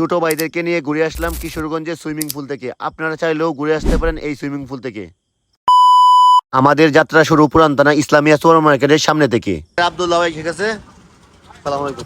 ছোট ভাইদেরকে নিয়ে ঘুরে আসলাম কিশোরগঞ্জের সুইমিং পুল থেকে। আপনারা চাইলেও ঘুরে আসতে পারেন এই সুইমিং পুল থেকে। আমাদের যাত্রা শুরু পুরান্তানা ইসলামিয়া সুপার মার্কেটের সামনে থেকে। আব্দুল্লাহ ভাই, ঠিক আছে?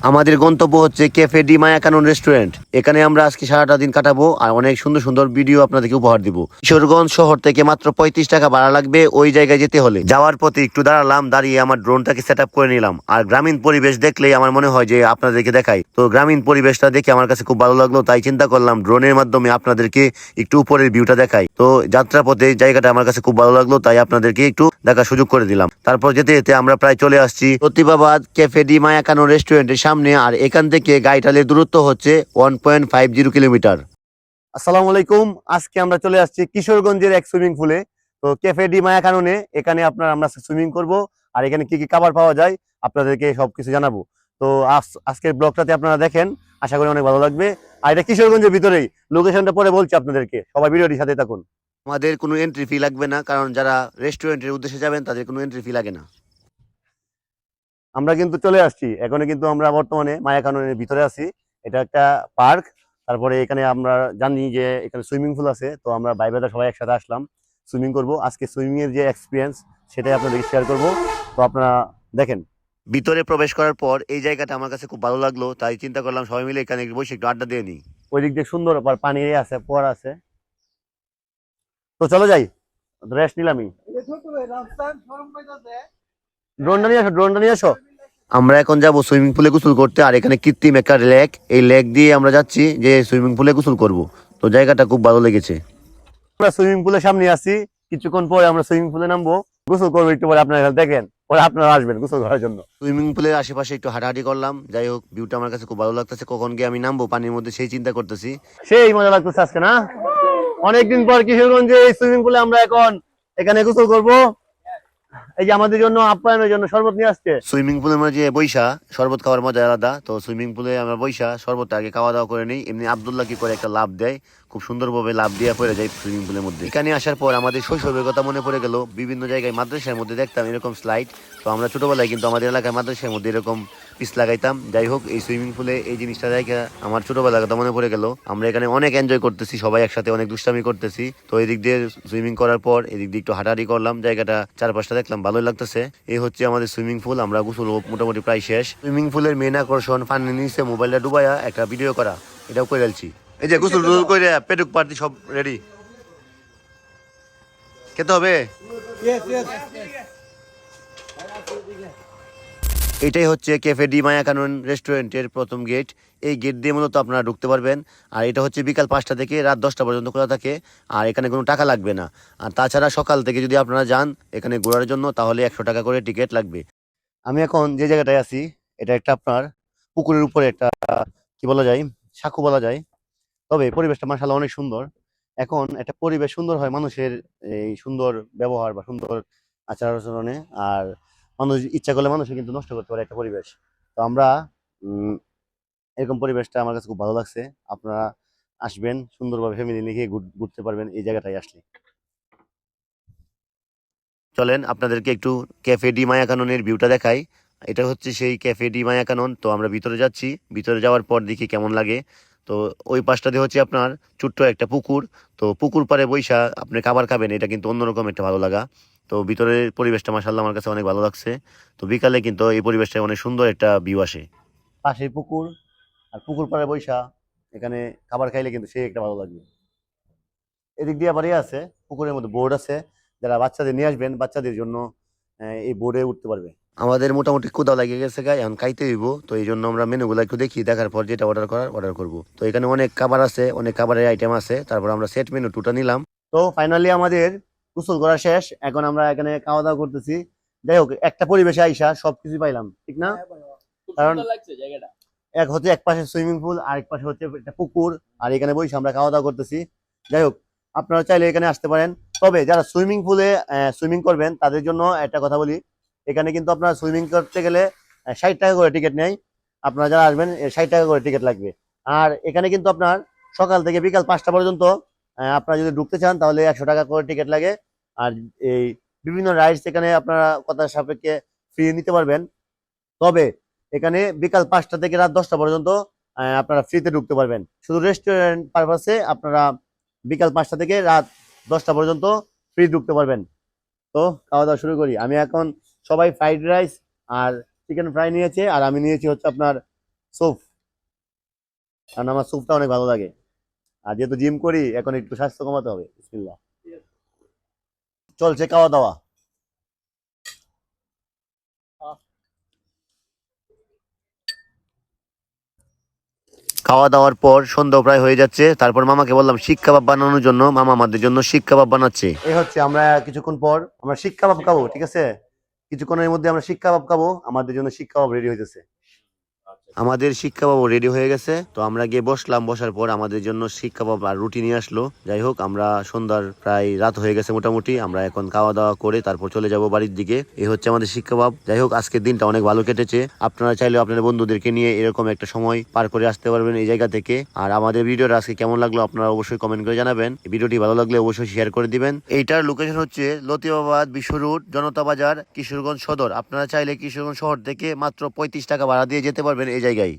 আমাদের গন্তব্য হচ্ছে ক্যাফে ডি মায়া কানুন রেস্টুরেন্ট এখানে আমরা আজকে সারাটা দিন কাটাবো আর অনেক সুন্দর সুন্দর ভিডিও আপনাদেরকে উপহার দিব। কিশোরগঞ্জ শহর থেকে মাত্র পঁয়ত্রিশ টাকা ভাড়া লাগবে ওই জায়গায় যেতে হলে। যাওয়ার পথে একটু দাঁড়ালাম, দাঁড়িয়ে আমার ড্রোনটাকে সেট করে নিলাম। আর গ্রামীণ পরিবেশ দেখলেই আমার মনে হয় যে আপনাদেরকে দেখাই। তো গ্রামীণ পরিবেশটা দেখে আমার কাছে খুব ভালো লাগল, তাই চিন্তা করলাম ড্রোনের মাধ্যমে আপনাদেরকে একটু উপরের ভিউটা দেখাই। তো যাত্রা পথে জায়গাটা আমার কাছে খুব ভালো লাগল, তাই আপনাদেরকে একটু দেখার সুযোগ করে দিলাম। তারপর যেতে যেতে আমরা প্রায় চলে আসছি প্রতিভাবাদ ক্যাফে ডি মায়া কানুন রেস্টুরেন্টের সামনে, আর এখান থেকে গাইটালের দূরত্ব হচ্ছে one point five zero kilometre আসসালামু আলাইকুম, আজকে আমরা চলে আসছি কিশোরগঞ্জের এক সুইমিং পুলে। তো ক্যাফে ডি মায়া কাননে এখানে আপনার আমরা সুইমিং করব, আর এখানে কি কি খাবার পাওয়া যায় আপনাদেরকে সবকিছু জানাব। তো আজ- আজকের ব্লগটাতে আপনারা দেখেন, আশা করি অনেক ভালো লাগবে। আর এটা কিশোরগঞ্জের ভিতরেই, লোকেশনটা পরে বলছি আপনাদেরকে, সবাই ভিডিওটির সাথে থাকুন। আমাদের কোনো এন্ট্রি ফি লাগবে না, কারণ যারা রেস্টুরেন্টের উদ্দেশ্যে যাবেন, তাদের কোনো এন্ট্রি ফি লাগে না। আমরা কিন্তু চলে আসছি। এখানে কিন্তু আমরা বর্তমানে মায়া কাননের ভিতরে আছি। এটা একটা পার্ক। তারপরে এখানে আমরা জানি যে এখানে সুইমিং পুল আছে, তো আমরা ভাই ব্রাদার সবাই একসাথে আসলাম সুইমিং করব। আজকে সুইমিং এর যে এক্সপিরিয়েন্স সেটাই আপনাদেরকে শেয়ার করব। তো আপনারা দেখেন, ভিতরে প্রবেশ করার পর এই জায়গাটা আমার কাছে খুব ভালো লাগল, তাই চিন্তা করলাম সবাই মিলে এখানে বসে একটু আড্ডা দিয়ে নিই। ওই দিক দিয়ে সুন্দর পানি আছে, পোয়ার আছে। তো চলো যাই রেস্ট নিলামই। ড্রোনটা নিয়ে আসো ড্রোনটা নিয়ে আসো। আমরা এখন যাব সুইমিং পুলে গোসল করতে, আর এখানে কৃত্রিম একটা লেক। এই লেক দিয়ে আমরা যাচ্ছি যে সুইমিং পুলে গোসল করব। তো জায়গাটা খুব ভালো লেগেছে। আমরা সুইমিং পুলের সামনে আছি। কিছুক্ষণ পরে আমরা সুইমিং পুলে নামবো। গোসল করব একটু পরে, আপনারা দেখেন। পরে আপনারা আসবেন গোসল করার জন্য। সুইমিং পুলের আশেপাশে একটু হাঁটাহাঁটি করলাম। যাই হোক ভিউটা আমার কাছে খুব ভালো লাগতেছে। কখন গিয়ে আমি নামবো পানির মধ্যে, সেই চিন্তা করতেছি। সেই মজা লাগতেছে আজকে, না? অনেকদিন পর কিশোরগঞ্জে এই সুইমিং পুলে আমরা এখন এখানে গোসল করব? এই যে আমাদের জন্য আপ্যায়নের জন্য শরবত নিয়ে আসছে। সুইমিং পুলের মধ্যে বৈশা, শরবত খাওয়ার মজা আলাদা। তো সুইমিং পুলে আমরা বৈশা শরবতটা আগে খাওয়া দাওয়া করে নিই। এমনি আবদুল্লাহ কি করে একটা লাভ দেয়, খুব সুন্দরভাবে লাভ দিয়ে পড়ে যায় সুইমিং পুলের মধ্যে। এখানে আসার পর আমাদের শৈশবের কথা মনে পড়ে গেল। বিভিন্ন জায়গায় মাদ্রাসার মধ্যে দেখতাম এরকম স্লাইড তো আমরা ছোটবেলায় কিন্তু আমাদের এলাকায় মাদ্রাসার মধ্যে এরকম পিস লাগাইতাম। যাই হোক, এই সুইমিং পুলে এই জিনিসটা দেখে আমার ছোটবেলার কথা মনে পড়ে গেল। আমরা এখানে অনেক এনজয় করতেছি, সবাই একসাথে অনেক দুষ্টামি করতেছি। তো এদিক দিয়ে সুইমিং করার পর, এদিক দিয়ে একটু হাঁটাহাঁটি করলাম। জায়গাটা চারপাশটা দেখলাম ভালোই লাগতেছে। এই হচ্ছে আমাদের সুইমিং পুল, আমরা গোসল মোটামুটি প্রায় শেষ। সুইমিং পুলের মেন আকর্ষণ পানি নিচে মোবাইলটা ডুবাইয়া একটা ভিডিও করা। এটাও করে ফেলছি এই যে গোসল টুসল করে পেটুক পার্টি সব রেডি খেতে হবে? এটাই হচ্ছে ক্যাফে ডি মায়া কানন রেস্টুরেন্টের প্রথম গেট এই গেট দিয়ে মূলত আপনারা ঢুকতে পারবেন। আর এটা হচ্ছে বিকাল পাঁচটা থেকে রাত দশটা পর্যন্ত খোলা থাকে। আর এখানে কোনো টাকা লাগবে না। আর তাছাড়া সকাল থেকে যদি আপনারা যান এখানে ঘোরার জন্য, তাহলে একশো টাকা করে টিকিট লাগবে। আমি এখন যে জায়গাটায় আছি, এটা একটা আপনার পুকুরের উপরে একটা, কি বলা যায়, সাঁকু বলা যায়। তবে পরিবেশটা মাসাল্লাহ অনেক সুন্দর। এখন একটা পরিবেশ সুন্দর হয় মানুষের এই সুন্দর ব্যবহার বা সুন্দর আচার আচরণে আর মানুষ ইচ্ছা করলে মানুষে কিন্তু নষ্ট করতে পারে একটা পরিবেশ। তো আমরা এরকম পরিবেশটা আমার কাছে খুব ভালো লাগছে। আপনারা আসবেন, সুন্দরভাবে ফ্যামিলি নিয়ে ঘুর- ঘুরতে পারবেন এই জায়গাটায় আসলে। চলেন, আপনাদেরকে একটু ক্যাফে ডি মায়া কাননের ভিউটা দেখাই। এটা হচ্ছে সেই ক্যাফে ডি মায়া কানন তো আমরা ভিতরে যাচ্ছি। ভিতরে যাওয়ার পর দেখি কেমন লাগে। তো ওই পাশটা দিয়ে হচ্ছে আপনার ছোট্ট একটা পুকুর। তো পুকুর পাড়ে বৈশা আপনি খাবার খাবেন, এটা কিন্তু অন্যরকম একটা ভালো লাগা। তো ভিতরের পরিবেশটা মাসাল্লাহ আমার কাছে অনেক ভালো লাগছে। তো বিকালে কিন্তু এই পরিবেশটা অনেক সুন্দর একটা ভিউ আসে। পাশে পুকুর আর পুকুর পাড়ে বৈশা এখানে খাবার খাইলে কিন্তু সেই একটা ভালো লাগবে। এদিক দিয়ে আবার আছে পুকুরের মধ্যে বোর্ড আছে যারা বাচ্চাদের নিয়ে আসবেন বাচ্চাদের জন্য এই বোর্ডে উঠতে পারবে। আমাদের মোটামুটি কোদাও লাগে গেছে গায়ে এখন খাইতে হইব তো এই জন্য আমরা মেনুগুলো একটু দেখি দেখার পর যেটা অর্ডার করার অর্ডার করব। তো এখানে অনেক খাবার আছে অনেক খাবারের আইটেম আছে তারপর আমরা সেট মেনু টুটা নিলাম। তো ফাইনালি আমাদের গোসল করা শেষ এখন আমরা এখানে খাওয়া দাওয়া করতেছি। যাই হোক একটা পরিবেশে আইসা সবকিছু পাইলাম ঠিক না? কারণ এক হচ্ছে এক পাশে সুইমিং পুল আর এক পাশে হচ্ছে একটা পুকুর আর এখানে বসে আমরা খাওয়া দাওয়া করতেছি। যাই হোক আপনারা চাইলে এখানে আসতে পারেন। তবে যারা সুইমিং পুলে সুইমিং করবেন তাদের জন্য একটা কথা বলি এখানে কিন্তু আপনারা সুইমিং করতে গেলে ষাট টাকা করে টিকিট নেয় আপনারা যারা আসবেন ষাট টাকা করে টিকিট লাগবে। আর এখানে কিন্তু আপনার সকাল থেকে বিকাল পাঁচটা পর্যন্ত আপনারা যদি ঢুকতে চান, তাহলে একশো টাকা করে টিকিট লাগে। আর এই বিভিন্ন রাইডস এখানে আপনারা কথা সাপেক্ষে ফ্রি নিতে পারবেন। তবে এখানে বিকাল পাঁচটা থেকে রাত দশটা পর্যন্ত আপনারা ফ্রিতে ঢুকতে পারবেন। শুধু রেস্টুরেন্ট পারপাসে আপনারা বিকাল পাঁচটা থেকে রাত দশটা পর্যন্ত ফ্রি ঢুকতে পারবেন। তো খাওয়া দাওয়া শুরু করি। আমি এখন সবাই ফ্রাইড রাইস আর চিকেন ফ্রাই নিয়েছে, আর আমি নিয়েছি হচ্ছে আপনার স্যুপ কারণ আমার স্যুপটা অনেক ভালো লাগে। আর যেহেতু জিম করি, এখন একটু স্বাস্থ্য কমাতে হবে, বিসমিল্লাহ। চলছে খাওয়া দাওয়া। খাওয়া দাওয়ার পর সন্ধ্যা প্রায় হয়ে যাচ্ছে, তারপর মামাকে বললাম শিক কাবাব বানানোর জন্য, মামা আমাদের জন্য শিক কাবাব বানাচ্ছে। এই হচ্ছে, আমরা কিছুক্ষণ পর, আমরা শিক কাবাব খাব, ঠিক আছে? কিছুক্ষণের মধ্যে আমরা শিক কাবাব খাব, আমাদের জন্য শিক কাবাব রেডি হইতেছে। আমাদের শিক্ষা বাবু রেডি হয়ে গেছে, তো আমরা গিয়ে বসলাম, বসার পর আমাদের জন্য শিক্ষা বাবু আর রুটি নিয়ে আসলো। যাই হোক, আমরা সন্ধ্যার প্রায় রাত হয়ে গেছে মোটামুটি, আমরা এখন খাওয়া দাওয়া করে তারপর চলে যাব বাড়ির দিকে। এই হচ্ছে আমাদের শিক্ষা বাব যাই হোক, আজকের দিনটা অনেক ভালো কেটেছে। আপনারা চাইলে আপনাদের বন্ধুদেরকে নিয়ে এরকম একটা সময় পার করে আসতে পারবেন এই জায়গা থেকে। আর আমাদের ভিডিওটা আজকে কেমন লাগল আপনারা অবশ্যই কমেন্ট করে জানাবেন। ভিডিওটি ভালো লাগলে অবশ্যই শেয়ার করে দিবেন। এইটার লোকেশন হচ্ছে লতিবাবাদ বিশ্ব রুট জনতা বাজার, কিশোরগঞ্জ সদর। আপনারা চাইলে কিশোরগঞ্জ শহর থেকে মাত্র পঁয়ত্রিশ টাকা ভাড়া দিয়ে যেতে পারবেন এই জায়গায়।